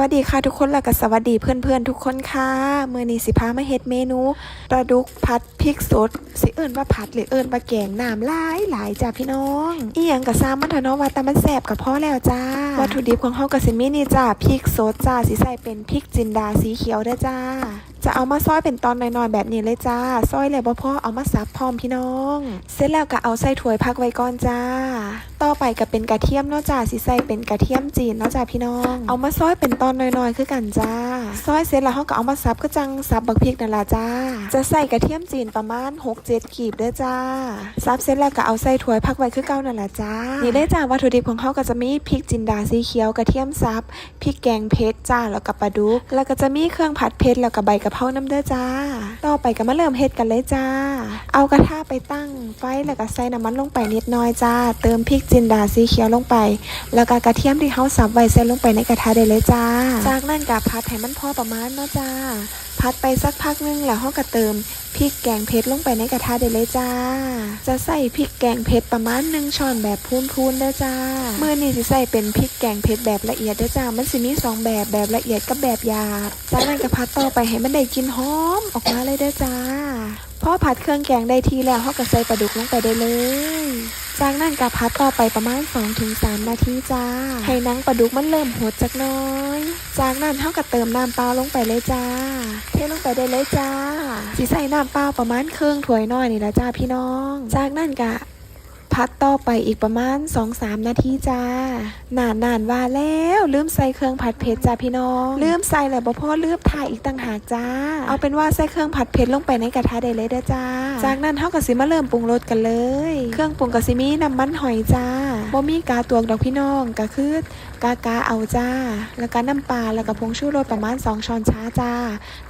วัสดีค่ะทุกคนแล้วก็สวัสดีเพื่อนๆ ทุกคนค่ะมื้อนี้สิพามาเฮ็ดเมนูปลาดุกผัดพริกสดสิเอิญว่าผัดหรือเอิญว่าแกงน้ำหลายหลายจ้าพี่น้องอีหยังก็ซ้ำมันเถอะเนาะว่าแต่มันแสบกับพ่อแล้วจ้าวัตถุดิบของเฮาก็สิมีนี่จ้าพริกสดจ้าสิใส่เป็นพริกจินดาสีเขียวเด้อจ้า จะเอามาซอยเป็นตอนน้อยๆแบบนี้เลยจ้าซอยแล้วบ่พ่อเอามาสับพร้อมพี่น้อง เสร็จแล้วก็เอาใส่ถ้วยพักไว้ก่อนจ้า ต่อไปก็เป็นกระเทียมเนาะจ้าสิใส่เป็นกระเทียมจีนเนาะจ้าพี่น้อง เอามาซอยเป็นตอนน้อยๆคือกันจ้าซอยเสร็จแล้วเฮาก็เอามาสับก็จังสับบักพริกนั่นละจ้า จะใส่กระเทียมจีนประมาณ6-7ขีดเด้อจ้าสับเสร็จแล้วก็เอาใส่ถ้วยพักไว้คือเก่านั่นละจ้านี่ได้จ้าวัตถุดิบของเฮาก็จะมีพริกจินดาสีเขียวกระเทียมสับพริกแกงเผ็ดจ้าแล้วก็ปลาดุกแล้วก็จะมีเครื่องผัดเผ็ดแล้วก็ใบกะเพราน้ำเด้อจ้า ต่อไปก็มาเริ่มเฮ็ดกันเลยจ้า เอากระทะไปตั้งไฟแล้วก็ใส่น้ำมันลงไปนิดน้อยจ้า เติมพริกจินดาสีเขียวลงไป แล้วก็กระเทียมที่เฮาสับไว้ใส่ลงไปในกระทะได้เลยจ้า จากนั้นก็ผัดให้มันพอประมาณเนาะจ้า ผัดไปสักพักนึงแล้วเฮาก็เติมพริกแกงเผ็ดลงไปในกระทะได้เลยจ้า จะใส่พริกแกงเผ็ดประมาณหนึ่งช้อนแบบพูนๆเด้อจ้า เมื้อนี้สิใส่เป็นพริกแกงเผ็ดแบบละเอียดเด้อจ้า มันสิมีสองแบบแบบละเอียดกับแบบหยาบจากนั้นก็ผัดต่อไปให้มันได้กลิ่นหอมออกมาเลยเด้อจ้าพอผัดเครื่องแกงได้ทีแล้วเฮาก็ใส่ปลาดุกลงไปได้เลย จากนั้นก็พัดต่อไปประมาณ 2-3 นาทีจ้า ให้นังปลาดุกมันเริ่มหดจักน้อย จากนั้นเฮาก็เติมน้ำเปล่าลงไปเลยจ้า เทลงไปได้เลยจ้า สิใส่น้ำเปล่าประมาณครึ่งถ้วยน้อยนี่ละจ้าพี่น้อง จากนั้นก็ พัดต่อไปอีกประมาณ 2-3 นาทีจ้า นานนานว่าแล้วลืมใส่เครื่องผัดเผ็ดจ้าพี่น้องลืมใส่แล้วบ่พ่อลืมถ่ายอีกต่างหากจ้า เอาเป็นว่าใส่เครื่องผัดเผ็ดลงไปในกระทะได้เลยเด้อจ้า จากนั้นเฮาก็สิมาเริ่มปรุงรสกันเลย เครื่องปรุงก็สิมีน้ำมันหอยจ้า บ่มีกาตวงดอกพี่น้องก็คือกากาเอาจ้า แล้วก็น้ำปลาแล้วก็ผงชูรสประมาณ 2 ช้อนชาจ้า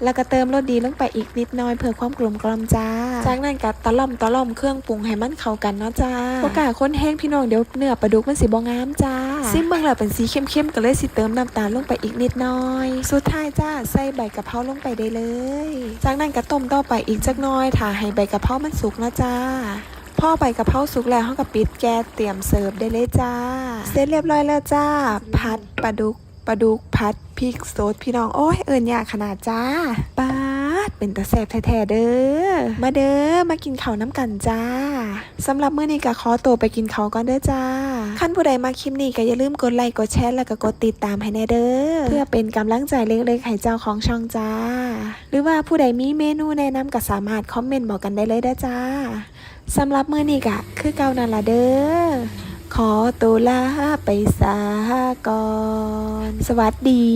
แล้วก็เติมรสดีลงไปอีกนิดหน้อยเพื่อความกลมกล่อมจ้า จากนั้นก็ตะล่อมตะล่อมเครื่องปรุงให้มันเข้ากันเนาะจ้าโอกาสคนแห้งพี่น้องเดี๋ยวเนื้อปลาดุกมันสิบ่งามจ้าซิมเบิ่งแล้วเป็นสีเข้มๆก็เลยสิเติมน้ำตาลลงไปอีกนิดหน้อย สุดท้ายจ้าใส่ใบกะเพราลงไปได้เลย จากนั้นก็ต้มต่อไปอีกจักหน้อยถ้าให้ใบกะเพรามันสุกเนาะจ้า พ่อใบกะเพราสุกแล้วเขาก็ปิดแก๊สเตรียมเสิร์ฟได้เลยจ้า เสร็จเรียบร้อยแล้วจ้าผัดปลาดุกปลาดุกผัดพริกสดพี่น้องโอ้ยเอิญยากขนาดจ้าปาดเป็นตาแสบแท้ๆเด้อมาเด้อมากินข้าวน้ำกันจ้าสำหรับมื้อนี้ก็ขอตัวไปกินข้าวก่อนเด้อจ้าขั้นผู้ใดมาคลิปนี้ก็อย่าลืมกดไลค์กดแชร์แล้วก็กดติดตามให้แน่เด้อเพื่อเป็นกำลังใจเล็กๆให้เจ้าของช่องจ้า หรือว่าผู้ใดมีเมนูแนะนำก็สามารถคอมเมนต์บอกกันได้เลยด้จ้าสำหรับมื้อนี้กะคือเก่านั่นละเด้อขอตัวลาไปสาก่อน สวัสดี